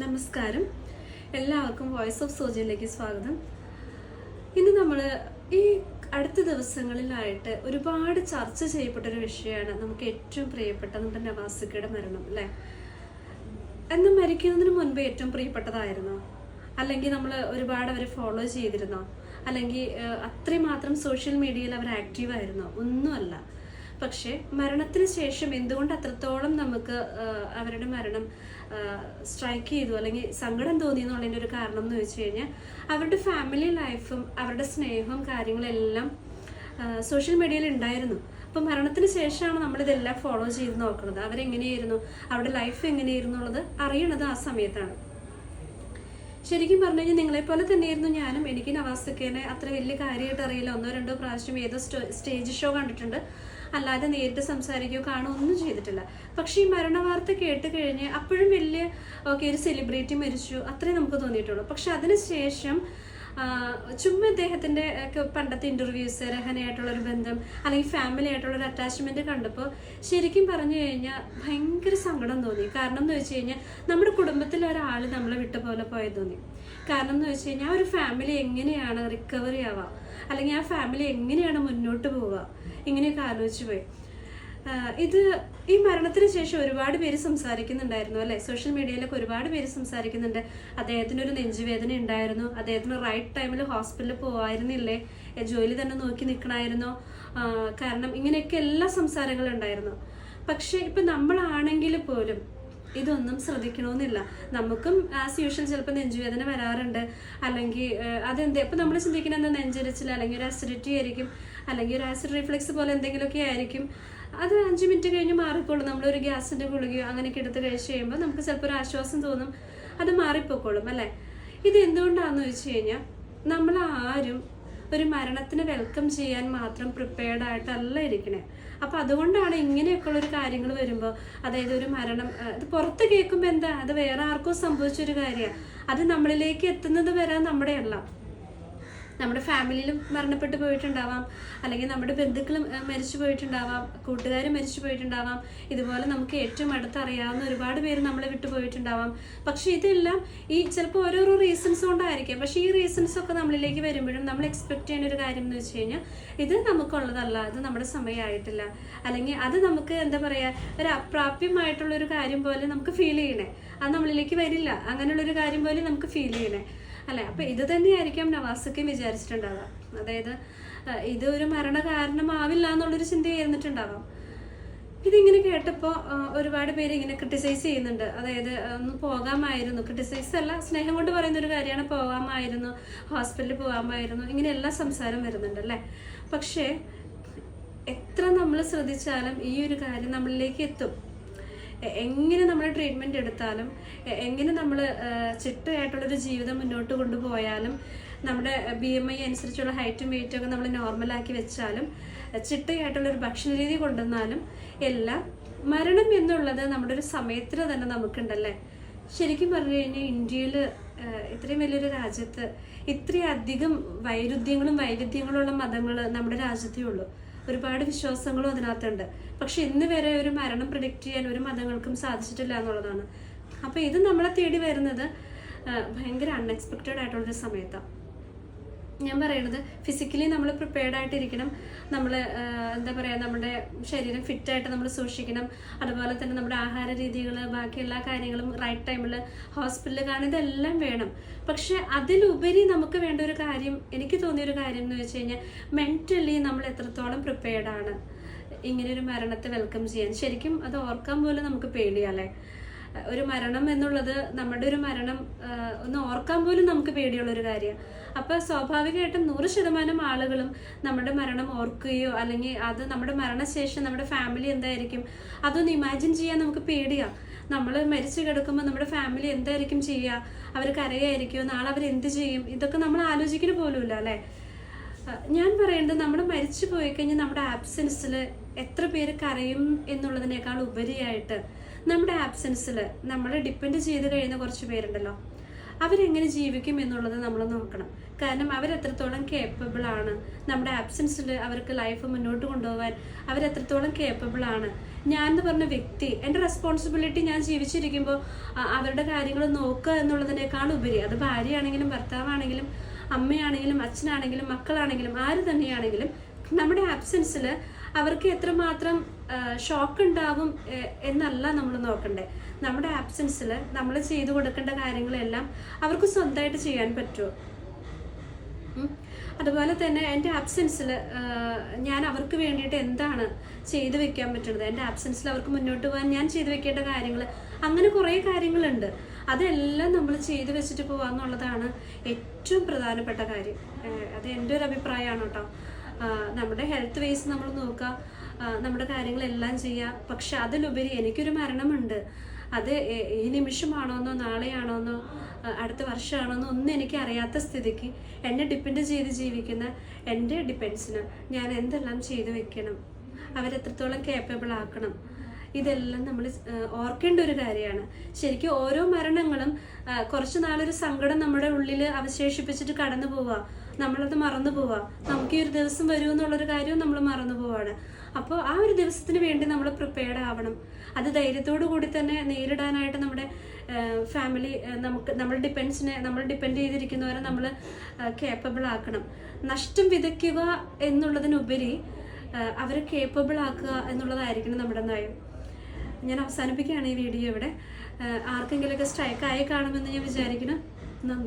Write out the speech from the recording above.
നമസ്കാരം. എല്ലാവർക്കും voice of സോജിയിലേക്ക് സ്വാഗതം. ഇന്ന് നമ്മൾ ഈ അടുത്ത ദിവസങ്ങളിലായിട്ട് ഒരുപാട് ചർച്ച ചെയ്യപ്പെട്ട ഒരു വിഷയമാണ് നമുക്ക് ഏറ്റവും പ്രിയപ്പെട്ട നമ്മുടെ നവാസിക്കയുടെ മരണം അല്ലേ? എന്ന് മരിക്കുന്നതിന് മുൻപ് ഏറ്റവും പ്രിയപ്പെട്ടതായിരുന്നോ? അല്ലെങ്കിൽ നമ്മൾ ഒരുപാട് അവരെ ഫോളോ ചെയ്തിരുന്നോ? അല്ലെങ്കിൽ അത്രമാത്രം സോഷ്യൽ മീഡിയയിൽ അവർ ആക്റ്റീവായിരുന്നോ ഒന്നുമല്ല. പക്ഷേ മരണത്തിന് ശേഷം എന്തുകൊണ്ട് അത്രത്തോളം നമുക്ക് അവരുടെ മരണം സ്ട്രൈക്ക് ചെയ്തു? അല്ലെങ്കിൽ സങ്കടം തോന്നി എന്നുള്ളതിന്റെ ഒരു കാരണം എന്ന് വെച്ച് കഴിഞ്ഞാൽ അവരുടെ ഫാമിലി ലൈഫും അവരുടെ സ്നേഹവും കാര്യങ്ങളെല്ലാം സോഷ്യൽ മീഡിയയിൽ ഉണ്ടായിരുന്നു. അപ്പം മരണത്തിന് ശേഷമാണ് നമ്മളിതെല്ലാം ഫോളോ ചെയ്ത് നോക്കുന്നത്. അവരെങ്ങനെയായിരുന്നു? അവരുടെ ലൈഫ് എങ്ങനെയായിരുന്നു എന്നുള്ളത് അറിയണത് ആ സമയത്താണ്. ശരിക്കും പറഞ്ഞു കഴിഞ്ഞാൽ നിങ്ങളെ പോലെ തന്നെയായിരുന്നു ഞാനും. എനിക്ക് നവാസക്കേനെ അത്ര വലിയ കാര്യമായിട്ട് അറിയില്ല. ഒന്നോ രണ്ടോ പ്രാവശ്യം ഏതോ സ്റ്റോ- സ്റ്റേജ് ഷോ കണ്ടിട്ടുണ്ട്. അല്ലാതെ നേരിട്ട് സംസാരിക്കുകയോ കാണുകയോ ഒന്നും ചെയ്തിട്ടില്ല. പക്ഷേ ഈ മരണ വാർത്ത കേട്ട് കഴിഞ്ഞ് അപ്പോഴും വലിയ ഓക്കെ ഒരു സെലിബ്രിറ്റി മരിച്ചു. അത്രേ നമുക്ക് തോന്നിയിട്ടുള്ളൂ. പക്ഷെ അതിനുശേഷം ചുമ്മാ ഇദ്ദേഹത്തിന്റെ ഒക്കെ പണ്ടത്തെ ഇന്റർവ്യൂസ് രഹനയായിട്ടുള്ള ഒരു ബന്ധം അല്ലെങ്കിൽ ഫാമിലി ആയിട്ടുള്ള ഒരു അറ്റാച്ച്മെന്റ് കണ്ടപ്പോൾ ശരിക്കും പറഞ്ഞു കഴിഞ്ഞാൽ ഭയങ്കര സങ്കടം തോന്നി. കാരണം എന്ന് വെച്ച് കഴിഞ്ഞാൽ നമ്മുടെ കുടുംബത്തിൽ ഒരാൾ നമ്മളെ വിട്ട പോലെ പോയത് തോന്നി. കാരണം എന്ന് വെച്ച് കഴിഞ്ഞാൽ ഒരു ഫാമിലി എങ്ങനെയാണ് റിക്കവറി ആവുക? അല്ലെങ്കിൽ ആ ഫാമിലി എങ്ങനെയാണ് മുന്നോട്ട് പോവുക? ഇങ്ങനെയൊക്കെ ആലോചിച്ച് പോയി. ഇത് ഈ മരണത്തിന് ശേഷം ഒരുപാട് പേര് സംസാരിക്കുന്നുണ്ടായിരുന്നു അല്ലെ? സോഷ്യൽ മീഡിയയിലൊക്കെ ഒരുപാട് പേര് സംസാരിക്കുന്നുണ്ട്. അദ്ദേഹത്തിന് ഒരു നെഞ്ചുവേദന ഉണ്ടായിരുന്നു. അദ്ദേഹത്തിന് റൈറ്റ് ടൈമിൽ ഹോസ്പിറ്റലിൽ പോവായിരുന്നില്ലേ? ജോലി തന്നെ നോക്കി നിൽക്കണമായിരുന്നോ കാരണം ഇങ്ങനെയൊക്കെ എല്ലാ സംസാരങ്ങളും ഉണ്ടായിരുന്നു. പക്ഷെ ഇപ്പൊ നമ്മളാണെങ്കിൽ പോലും ഇതൊന്നും ശ്രദ്ധിക്കണമെന്നില്ല നമുക്കും ആസ് യൂഷ്വൽ ചിലപ്പോൾ നെഞ്ചുവേദന വരാറുണ്ട്. അല്ലെങ്കിൽ അതെന്ത് ഇപ്പം നമ്മൾ ചിന്തിക്കുന്നത് എന്താ നെഞ്ചരിച്ചിൽ അല്ലെങ്കിൽ ഒരു അസിഡിറ്റി ആയിരിക്കും അല്ലെങ്കിൽ ഒരു ആസിഡ് റിഫ്ലക്സ് പോലെ എന്തെങ്കിലുമൊക്കെ ആയിരിക്കും. അത് അഞ്ച് മിനിറ്റ് കഴിഞ്ഞ് മാറിക്കോളും. നമ്മളൊരു ഗ്യാസിന്റെ ഗുളികയോ അങ്ങനെയൊക്കെ എടുത്ത് കഴിച്ച് കഴിയുമ്പോൾ നമുക്ക് ചിലപ്പോൾ ഒരു ആശ്വാസം തോന്നും. അത് മാറിപ്പോക്കോളും അല്ലേ? ഇത് എന്തുകൊണ്ടാണെന്ന് വെച്ച് കഴിഞ്ഞാൽ നമ്മൾ ആരും ഒരു മരണത്തിന് വെൽക്കം ചെയ്യാൻ മാത്രം പ്രിപ്പയർഡ് ആയിട്ടല്ല ഇരിക്കണേ. അപ്പൊ അതുകൊണ്ടാണ് ഇങ്ങനെയൊക്കെയുള്ള ഒരു കാര്യങ്ങൾ വരുമ്പോൾ അതായത് ഒരു മരണം ഇത് പുറത്ത് കേൾക്കുമ്പോൾ എന്താ? അത് വേറെ ആർക്കും സംഭവിച്ചൊരു കാര്യമാണ് അത് നമ്മളിലേക്ക് എത്തുന്നത് വരെ നമ്മുടെ അല്ല നമ്മുടെ ഫാമിലിയിലും മരണപ്പെട്ടു പോയിട്ടുണ്ടാവാം. അല്ലെങ്കിൽ നമ്മുടെ ബന്ധുക്കളും മരിച്ചു പോയിട്ടുണ്ടാവാം. കൂട്ടുകാർ മരിച്ചു പോയിട്ടുണ്ടാവാം. ഇതുപോലെ നമുക്ക് ഏറ്റവും അടുത്തറിയാവുന്ന ഒരുപാട് പേര് നമ്മളെ വിട്ടു പോയിട്ടുണ്ടാവാം. പക്ഷെ ഇതെല്ലാം ഈ ചിലപ്പോൾ ഓരോരോ റീസൺസ് കൊണ്ടായിരിക്കാം. പക്ഷെ ഈ റീസൺസ് ഒക്കെ നമ്മളിലേക്ക് വരുമ്പോഴും നമ്മൾ എക്സ്പെക്ട് ചെയ്യുന്ന ഒരു കാര്യം എന്ന് വെച്ച് കഴിഞ്ഞാൽ ഇത് നമുക്കുള്ളതല്ല. അത് നമ്മുടെ സമയമായിട്ടില്ല. അല്ലെങ്കിൽ അത് നമുക്ക് എന്താ പറയുക ഒരു അപ്രാപ്യമായിട്ടുള്ള ഒരു കാര്യം പോലെ നമുക്ക് ഫീൽ ചെയ്യണേ. അത് നമ്മളിലേക്ക് വരില്ല. അങ്ങനെയുള്ള ഒരു കാര്യം പോലെ നമുക്ക് ഫീൽ ചെയ്യണേ. അല്ലെ? അപ്പൊ ഇത് തന്നെയായിരിക്കാം നവാസക്കും വിചാരിച്ചിട്ടുണ്ടാവാം അതായത് ഇത് ഒരു മരണ കാരണമാവില്ല എന്നുള്ളൊരു ചിന്ത ചേർന്നിട്ടുണ്ടാവാം ഇതിങ്ങനെ കേട്ടപ്പോൾ ഒരുപാട് പേര് ഇങ്ങനെ ക്രിട്ടിസൈസ് ചെയ്യുന്നുണ്ട്. അതായത് ഒന്ന് പോകാമായിരുന്നു. ക്രിട്ടിസൈസ് അല്ല സ്നേഹം കൊണ്ട് പറയുന്ന ഒരു കാര്യമാണ് പോകാമായിരുന്നു ഹോസ്പിറ്റലിൽ പോകാമായിരുന്നു എല്ലാ സംസാരം വരുന്നുണ്ട് അല്ലേ? പക്ഷേ എത്ര നമ്മൾ ശ്രദ്ധിച്ചാലും ഈ ഒരു കാര്യം നമ്മളിലേക്ക് എത്തും. എങ്ങനെ നമ്മൾ ട്രീറ്റ്മെന്റ് എടുത്താലും എങ്ങനെ നമ്മൾ ചിട്ടയായിട്ടുള്ളൊരു ജീവിതം മുന്നോട്ട് കൊണ്ടുപോയാലും നമ്മുടെ ബി എം ഐ അനുസരിച്ചുള്ള ഹൈറ്റും വെയിറ്റും ഒക്കെ നമ്മൾ നോർമലാക്കി വെച്ചാലും ചിട്ടയായിട്ടുള്ളൊരു ഭക്ഷണ രീതി കൊണ്ടുവന്നാലും എല്ലാം മരണം എന്നുള്ളത് നമ്മുടെ ഒരു സമയത്തിന് തന്നെ നമുക്കുണ്ടല്ലേ? ശരിക്കും പറഞ്ഞു കഴിഞ്ഞാൽ ഇന്ത്യയിൽ ഇത്രയും വലിയൊരു രാജ്യത്ത് ഇത്രയധികം വൈരുദ്ധ്യങ്ങളും വൈവിധ്യങ്ങളുള്ള മതങ്ങൾ നമ്മുടെ രാജ്യത്തേ ഉള്ളൂ. ഒരുപാട് വിശ്വാസങ്ങളും അതിനകത്തുണ്ട്. പക്ഷെ ഇന്ന് വരെ ഒരു മരണം പ്രഡിക്റ്റ് ചെയ്യാൻ ഒരു മതങ്ങൾക്കും സാധിച്ചിട്ടില്ല എന്നുള്ളതാണ്. അപ്പൊ ഇത് നമ്മളെ തേടി വരുന്നത് ഭയങ്കര അൺഎക്സ്പെക്റ്റഡ് ആയിട്ടുള്ളൊരു സമയത്താണ് ഞാൻ പറയണത് ഫിസിക്കലി നമ്മൾ പ്രിപ്പയർഡ് ആയിട്ടിരിക്കണം. നമ്മൾ എന്താ പറയുക നമ്മുടെ ശരീരം ഫിറ്റായിട്ട് നമ്മൾ സൂക്ഷിക്കണം. അതുപോലെ തന്നെ നമ്മുടെ ആഹാര രീതികൾ ബാക്കി എല്ലാ കാര്യങ്ങളും റൈറ്റ് ടൈമിൽ ഹോസ്പിറ്റലിൽ കാണും. ഇതെല്ലാം വേണം. പക്ഷെ അതിലുപരി നമുക്ക് വേണ്ട ഒരു കാര്യം എനിക്ക് തോന്നിയ ഒരു കാര്യം എന്ന് വെച്ച് കഴിഞ്ഞാൽ മെന്റലി നമ്മൾ എത്രത്തോളം പ്രിപ്പയർഡ് ആണ് ഇങ്ങനെ ഒരു മരണത്തെ വെൽക്കം ചെയ്യാൻ. ശരിക്കും അത് ഓർക്കാൻ പോലും നമുക്ക് പേടിയല്ലേ ഒരു മരണം എന്നുള്ളത് നമ്മുടെ ഒരു മരണം ഒന്ന് ഓർക്കാൻ പോലും നമുക്ക് പേടിയുള്ള ഒരു കാര്യമാണ് അപ്പൊ സ്വാഭാവികമായിട്ടും നൂറ് ശതമാനം ആളുകളും നമ്മുടെ മരണം ഓർക്കുകയോ അല്ലെങ്കിൽ അത് നമ്മുടെ മരണശേഷം നമ്മുടെ ഫാമിലി എന്തായിരിക്കും അതൊന്ന് ഇമാജിൻ ചെയ്യാൻ നമുക്ക് പേടിയാ. നമ്മൾ മരിച്ചു കിടക്കുമ്പോൾ നമ്മുടെ ഫാമിലി എന്തായിരിക്കും ചെയ്യുക അവർ കരയായിരിക്കുമോ നാളെ അവർ എന്ത് ചെയ്യും? ഇതൊക്കെ നമ്മൾ ആലോചിക്കുന്ന പോലുമില്ല അല്ലേ? ഞാൻ പറയുന്നത് നമ്മൾ മരിച്ചു പോയി കഴിഞ്ഞാൽ നമ്മുടെ ആബ്സെൻസിൽ എത്ര പേര് കരയും എന്നുള്ളതിനേക്കാൾ ഉപരിയായിട്ട് നമ്മുടെ ആബ്സെൻസിൽ നമ്മളെ ഡിപ്പെൻഡ് ചെയ്ത് കഴിയുന്ന കുറച്ച് പേരുണ്ടല്ലോ. അവരെങ്ങനെ ജീവിക്കും എന്നുള്ളത് നമ്മൾ നോക്കണം. കാരണം അവരെത്രത്തോളം കേപ്പബിൾ ആണ് നമ്മുടെ ആബ്സെൻസിൽ അവർക്ക് ലൈഫ് മുന്നോട്ട് കൊണ്ടുപോകാൻ അവരെത്രത്തോളം കേപ്പബിൾ ആണ്. ഞാൻ എന്ന് പറഞ്ഞ വ്യക്തി എന്റെ റെസ്പോൺസിബിലിറ്റി ഞാൻ ജീവിച്ചിരിക്കുമ്പോൾ അവരുടെ കാര്യങ്ങൾ നോക്കുക എന്നുള്ളതിനേക്കാൾ ഉപരി അത് ഭാര്യയാണെങ്കിലും ഭർത്താവാണെങ്കിലും അമ്മയാണെങ്കിലും അച്ഛനാണെങ്കിലും മക്കളാണെങ്കിലും ആര് തന്നെയാണെങ്കിലും നമ്മുടെ ആബ്സെൻസിൽ അവർക്ക് എത്രമാത്രം ഷോക്ക് ഉണ്ടാവും എന്നല്ല നമ്മൾ നോക്കണ്ടേ. നമ്മുടെ ആബ്സെൻസിൽ നമ്മൾ ചെയ്തു കൊടുക്കേണ്ട കാര്യങ്ങളെല്ലാം അവർക്ക് സ്വന്തമായിട്ട് ചെയ്യാൻ പറ്റുമോ അതുപോലെ തന്നെ എന്റെ ആബ്സെൻസിൽ ഞാൻ അവർക്ക് വേണ്ടിയിട്ട് എന്താണ് ചെയ്തു വെക്കാൻ പറ്റുന്നത്? എന്റെ ആബ്സെൻസിൽ അവർക്ക് മുന്നോട്ട് പോകാൻ ഞാൻ ചെയ്തു വെക്കേണ്ട കാര്യങ്ങൾ അങ്ങനെ കുറേ കാര്യങ്ങളുണ്ട്. അതെല്ലാം നമ്മൾ ചെയ്തു വെച്ചിട്ട് പോകാമെന്നുള്ളതാണ് ഏറ്റവും പ്രധാനപ്പെട്ട കാര്യം. അത് എന്റെ ഒരു അഭിപ്രായമാണ് കേട്ടോ. നമ്മുടെ ഹെൽത്ത് വേസ് നമ്മൾ നോക്കുക. നമ്മുടെ കാര്യങ്ങളെല്ലാം ചെയ്യുക. പക്ഷെ അതിലുപരി എനിക്കൊരു മരണമുണ്ട്. അത് ഈ നിമിഷമാണോന്നോ നാളെയാണോന്നോ അടുത്ത വർഷമാണോന്നോ ഒന്നും എനിക്ക് അറിയാത്ത സ്ഥിതിക്ക് എന്നെ ഡിപ്പെൻഡ് ചെയ്ത് ജീവിക്കുന്ന എന്റെ ഡിപ്പെൻസിന് ഞാൻ എന്തെല്ലാം ചെയ്തു വെക്കണം? അവരെത്രത്തോളം കേപ്പബിൾ ആക്കണം? ഇതെല്ലാം നമ്മൾ ഓർക്കേണ്ട ഒരു കാര്യമാണ്. ശരിക്കും ഓരോ മരണങ്ങളും കുറച്ച് നാളൊരു സങ്കടം നമ്മുടെ ഉള്ളിൽ അവശേഷിപ്പിച്ചിട്ട് കടന്നു പോവുക നമ്മളത് മറന്നു പോവാ. നമുക്ക് ഈ ഒരു ദിവസം വരും എന്നുള്ളൊരു കാര്യവും നമ്മൾ മറന്നു പോവാണ്. അപ്പോൾ ആ ഒരു ദിവസത്തിന് വേണ്ടി നമ്മൾ പ്രിപ്പയർഡ് ആവണം. അത് ധൈര്യത്തോടു കൂടി തന്നെ നേരിടാനായിട്ട് നമ്മുടെ ഫാമിലി നമുക്ക് നമ്മൾ ഡിപ്പെൻഡ്സിനെ നമ്മൾ ഡിപ്പെൻഡ് ചെയ്തിരിക്കുന്നവരെ നമ്മൾ കേപ്പബിൾ ആക്കണം. നഷ്ടം വിതയ്ക്കുക എന്നുള്ളതിനുപരി അവരെ കേപ്പബിൾ ആക്കുക എന്നുള്ളതായിരിക്കണം നമ്മുടെ നയം. ഞാൻ അവസാനിപ്പിക്കുകയാണ് ഈ വീഡിയോ ഇവിടെ. ആർക്കെങ്കിലുമൊക്കെ സ്ട്രൈക്ക് ആയി കാണുമെന്ന് ഞാൻ വിചാരിക്കുന്നു. നന്ദി.